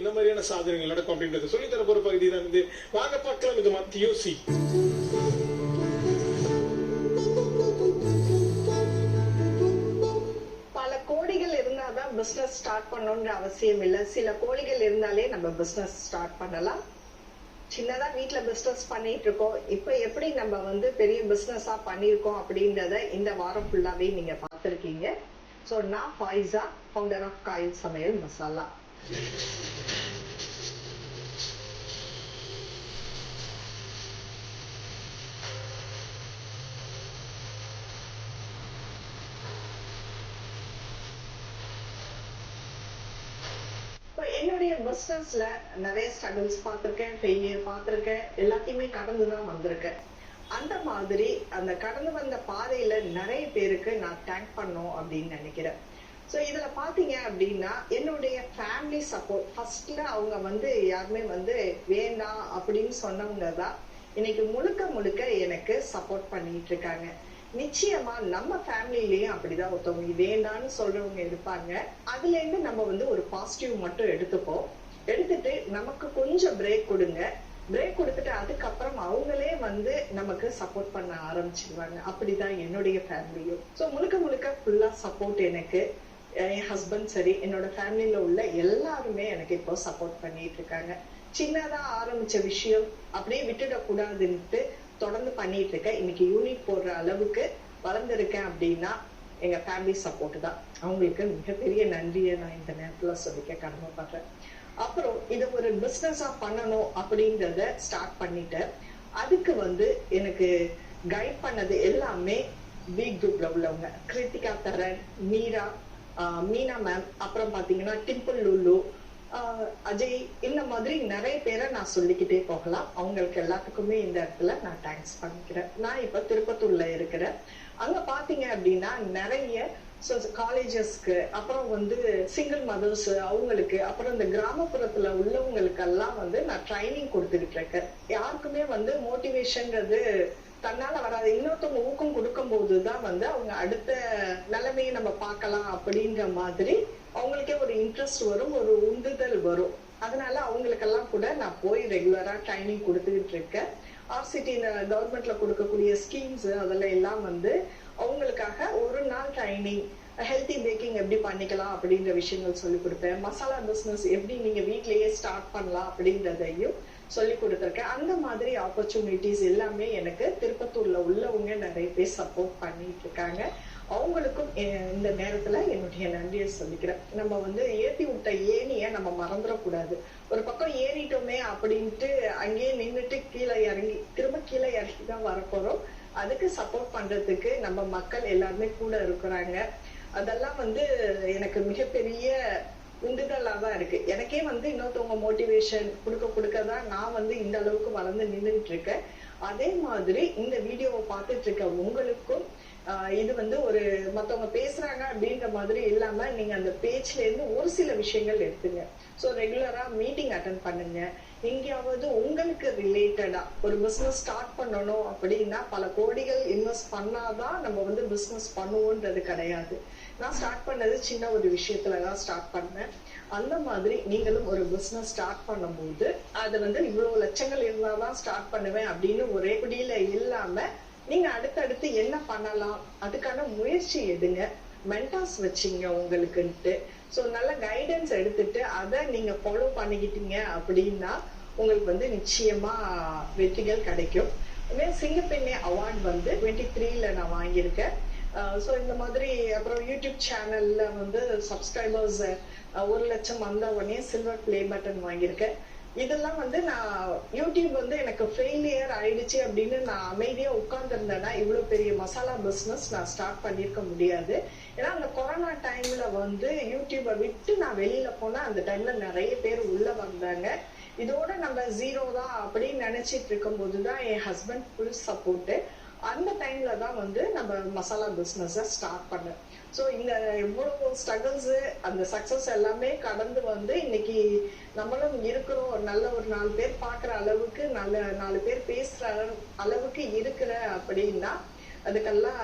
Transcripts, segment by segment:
என்ன மாதிரியான சாதனைகள் நடக்கும் அப்படின்றத சொல்லி தர போற பகுதி தான் இது. வாங்க பார்க்கலாம். இது மத்தியோ சி. பல இருந்தாதான் பிசினஸ் ஸ்டார்ட் பண்ணணும்ன்ற அவசியம் இல்லை. சில கோழிகள் இருந்தாலே நம்ம பிசினஸ் ஸ்டார்ட் பண்ணலாம். சின்னதா வீட்ல பிசினஸ் பண்ணிட்டு இருக்கோம். இப்ப எப்படி நம்ம வந்து பெரிய பிசினஸா பண்ணியிருக்கோம் அப்படின்றத இந்த வாரம் ஃபுல்லாவே நீங்க பார்த்திருக்கீங்க. ஸோ நான் ஃபாய்ஸா ஃபவுண்டர் ஆஃப் காயில் சமையல் மசாலா. என்னுடைய பிஸ்னஸ்ல நிறைய ஸ்ட்ரகிள்ஸ் பார்த்துருக்கேன் ஃபெயிலியர் பார்த்துருக்கேன் எல்லாத்தையுமே கடந்து தான் வந்திருக்கேன். அந்த மாதிரி அந்த கடந்து வந்த பாதையில நிறைய பேருக்கு நான் தேங்க் பண்ணோம் அப்படின்னு நினைக்கிறேன். ஸோ இதில் பார்த்தீங்க அப்படின்னா என்னுடைய ஃபேமிலி சப்போர்ட் ஃபர்ஸ்ட்ல அவங்க வந்து யாருமே வந்து வேண்டாம் அப்படின்னு சொன்னவங்க தான் இன்னைக்கு முழுக்க முழுக்க எனக்கு சப்போர்ட் பண்ணிட்டு இருக்காங்க. நிச்சயமா நம்ம ஃபேமிலிலயும் அப்படிதான் ஒருத்தவங்க வேண்டான்னு சொல்றவங்க இருப்பாங்க. அதுல இருந்து நம்ம வந்து ஒரு பாசிட்டிவ் மட்டும் எடுத்துப்போம். எடுத்துட்டு நமக்கு கொஞ்சம் பிரேக் கொடுங்க. பிரேக் கொடுத்துட்டு அதுக்கப்புறம் அவங்களே வந்து நமக்கு சப்போர்ட் பண்ண ஆரம்பிச்சிருவாங்க. அப்படிதான் என்னுடைய ஃபேமிலியும் ஸோ முழுக்க முழுக்க ஃபுல்லா சப்போர்ட் எனக்கு. என் ஹஸ்பண்ட் சரி என்னோட ஃபேமிலியில உள்ள எல்லாருமே எனக்கு இப்போ சப்போர்ட் பண்ணிட்டு இருக்காங்க. சின்னதா ஆரம்பிச்ச விஷயம் அப்படியே விட்டுடக்கூடாதுன்ட்டு தொடர்ந்து பண்ணிட்டு இருக்கேன். இன்னைக்கு யூனிட் போடுற அளவுக்கு வளர்ந்துருக்கேன் அப்படின்னா எங்க ஃபேமிலி சப்போர்ட் தான். அவங்களுக்கு மிகப்பெரிய நன்றியை நான் இந்த நேரத்துல சொல்லிக்க கடமைப்படுறேன். அப்புறம் இதை ஒரு பிஸ்னஸா பண்ணணும் அப்படின்றத ஸ்டார்ட் பண்ணிட்டேன். அதுக்கு வந்து எனக்கு கைட் பண்ணது எல்லாமே பி குரூப்ல உள்ளவங்க. கிருத்திகா தரன் மீரா மீனா மேம் அப்புறம் பாத்தீங்கன்னா டிம்பிள் லுல்லு அஜய் இந்த மாதிரி நிறைய பேரை நான் சொல்லிக்கிட்டே போகலாம். அவங்களுக்கு எல்லாத்துக்குமே இந்த இடத்துல நான் தேங்க்ஸ் பண்ணிக்கிறேன். நான் இப்ப திருப்பத்தூர்ல இருக்கிறேன். அங்க பாத்தீங்க அப்படின்னா நிறைய காலேஜஸ்க்கு அப்புறம் வந்து சிங்கிள் மதர்ஸ் அவங்களுக்கு அப்புறம் இந்த கிராமப்புறத்துல உள்ளவங்களுக்கெல்லாம் வந்து நான் ட்ரைனிங் கொடுத்துக்கிட்டு இருக்கேன். யாருக்குமே வந்து மோட்டிவேஷன்றது தன்னால வராது. இன்னொருத்தவங்க ஊக்கம் கொடுக்கும் போதுதான் வந்து அவங்க அடுத்த நிலைமையை நம்ம பார்க்கலாம் அப்படின்ற மாதிரி அவங்களுக்கே ஒரு இன்ட்ரெஸ்ட் வரும் ஒரு உந்துதல் வரும். அதனால அவங்களுக்கெல்லாம் கூட நான் போய் ரெகுலரா ட்ரைனிங் கொடுத்துக்கிட்டு இருக்கேன். ஆர்சிடி கவர்மெண்ட்ல கொடுக்கக்கூடிய ஸ்கீம்ஸ் அதெல்லாம் எல்லாம் வந்து அவங்களுக்காக ஒரு நாள் ட்ரைனிங் ஹெல்த்தி பேக்கிங் எப்படி பண்ணிக்கலாம் அப்படின்ற விஷயங்கள் சொல்லி கொடுப்பேன். மசாலா பிஸ்னஸ் எப்படி நீங்க வீட்லயே ஸ்டார்ட் பண்ணலாம் அப்படின்றதையும் சொல்லி கொடுத்துருக்கேன். அந்த மாதிரி ஆப்பர்ச்சுனிட்டிஸ் எல்லாமே எனக்கு திருப்பத்தூர்ல உள்ளவங்க நிறைய பேர் சப்போர்ட் பண்ணிட்டு இருக்காங்க. அவங்களுக்கும் இந்த நேரத்துல என்னுடைய நன்றியை சொல்லிக்கிறேன். நம்ம வந்து ஏத்தி விட்ட ஏனிய நம்ம மறந்துடக்கூடாது. ஒரு பக்கம் ஏறிட்டோமே அப்படின்ட்டு அங்கேயே நின்றுட்டு கீழே இறங்கி திரும்ப கீழே இறங்கி தான் வரப்போறோம். அதுக்கு சப்போர்ட் பண்றதுக்கு நம்ம மக்கள் எல்லாருமே கூட இருக்கிறாங்க. அதெல்லாம் வந்து எனக்கு மிகப்பெரிய உந்துதலா தான் இருக்கு. எனக்கே வந்து இன்னொருத்தவங்க மோட்டிவேஷன் கொடுக்க கொடுக்க தான் நான் வந்து இந்த அளவுக்கு வளர்ந்து நின்றுட்டு இருக்கேன். அதே மாதிரி இந்த வீடியோவை பார்த்துட்டு இருக்க உங்களுக்கும் இது வந்து ஒரு மத்தவங்க பேசுறாங்க அப்படின்ற மாதிரி இல்லாம நீங்க அந்த பேஜ்ல இருந்து ஒரு சில விஷயங்கள் எடுத்துங்க. ஸோ ரெகுலரா மீட்டிங் அட்டன் பண்ணுங்க. எங்கேயாவது உங்களுக்கு ரிலேட்டடா ஒரு பிஸ்னஸ் ஸ்டார்ட் பண்ணணும் அப்படின்னா பல கோடிகள் இன்வெஸ்ட் பண்ணாதான் நம்ம வந்து பிஸ்னஸ் பண்ணுவோன்றது கிடையாது. நான் ஸ்டார்ட் பண்ணது சின்ன ஒரு விஷயத்துல தான் ஸ்டார்ட் பண்ணேன். அந்த மாதிரி நீங்களும் ஒரு பிஸ்னஸ் ஸ்டார்ட் பண்ணும்போது அது வந்து இவ்வளவு லட்சங்கள் இருந்தாதான் ஸ்டார்ட் பண்ணுவேன் அப்படின்னு ஒரே குடியில இல்லாம நீங்க அடுத்தடுத்து என்ன பண்ணலாம்? அதுக்கான முயற்சி எடுங்க. மென்டாஸ் வச்சிங்க உங்களுக்குன்ட்டு. ஸோ நல்ல கைடன்ஸ் எடுத்துட்டு அதை நீங்க ஃபாலோ பண்ணிக்கிட்டீங்க அப்படின்னா உங்களுக்கு வந்து நிச்சயமா வெற்றிகள் கிடைக்கும். சிங்கப்பெண்ணே அவார்ட் வந்து டுவெண்ட்டி த்ரீல நான் வாங்கியிருக்கேன். Uh, ஸோ இந்த மாதிரி அப்புறம் யூடியூப் சேனல்ல வந்து சப்ஸ்கிரைபர்ஸ் ஒரு லட்சம் வந்த உடனே சில்வர் ப்ளே பட்டன் வாங்கியிருக்கேன். இதெல்லாம் வந்து நான் யூடியூப் வந்து எனக்கு ஃபெயிலியர் ஆயிடுச்சு அப்படின்னு நான் அமைதியா உட்கார்ந்துருந்தேன்னா இவ்வளவு பெரிய மசாலா பிசினஸ் நான் ஸ்டார்ட் பண்ணியிருக்க முடியாது. ஏன்னா அந்த கொரோனா டைம்ல வந்து யூடியூபை விட்டு நான் வெளியில போனா அந்த டைம்ல நிறைய பேர் உள்ள வந்தாங்க. இதோட நம்ம ஜீரோ தான் அப்படின்னு நினைச்சிட்டு இருக்கும் போதுதான் என் ஹஸ்பண்ட் ஃபுல் சப்போர்ட்டு அந்த டைம்ல தான் வந்து நம்ம மசாலா பிசினஸ ஸ்டார்ட் பண்ணேன் ஸோ இந்த எவ்வளோ ஸ்ட்ரகிள்ஸ் அந்த சக்சஸ் எல்லாமே கடந்து வந்து இன்னைக்கு நம்மளும் இருக்கிறோம். நல்ல ஒரு நாலு பேர் பார்க்குற அளவுக்கு நல்ல நாலு பேர் பேசுற அளவு- அளவுக்கு இருக்கிற அப்படின்னா அதுக்கெல்லாம்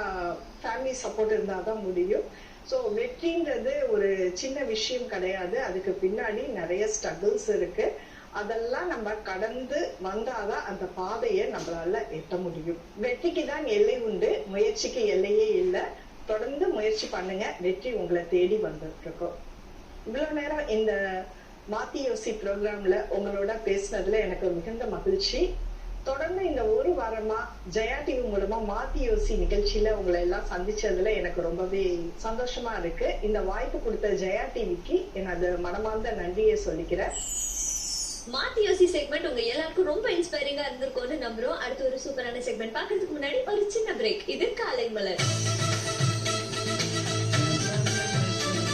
ஃபேமிலி சப்போர்ட் இருந்தால் தான் முடியும். ஸோ வெற்றின்றது ஒரு சின்ன விஷயம் கிடையாது. அதுக்கு பின்னாடி நிறைய ஸ்ட்ரகிள்ஸ் இருக்குது அதெல்லாம் நம்ம கடந்து வந்தாதான் அந்த பாதையை நம்மளால எட்ட முடியும். வெற்றிக்கு தான் எல்லை உண்டு. முயற்சிக்கு எல்லையே இல்லை. தொடர்ந்து முயற்சி பண்ணுங்க. வெற்றி உங்களை தேடி வந்துட்டு இருக்கோம் இவ்வளவு நேரம் இந்த மாத்தி யோசி ப்ரோக்ராம்ல உங்களோட பேசினதுல எனக்கு மிகுந்த மகிழ்ச்சி. தொடர்ந்து இந்த ஒரு வாரமா ஜெயா டிவி மூலமா மாத்தி யோசி நிகழ்ச்சியில உங்களை எல்லாம் சந்திச்சதுல எனக்கு ரொம்பவே சந்தோஷமா இருக்கு. இந்த வாய்ப்பு கொடுத்த ஜெயா டிவிக்கு எனது மனமார்ந்த நன்றியை சொல்லிக்கிறேன். ஸ்மார்ட் யோசி செக்மெண்ட் உங்க எல்லாருக்கும் ரொம்ப இன்ஸ்பைரிங்கா இருந்திருக்கும்னு நம்புறோம். அடுத்து ஒரு சூப்பரான செக்மெண்ட் பாக்குறதுக்கு முன்னாடி ஒரு சின்ன பிரேக் இது காலை மலர்.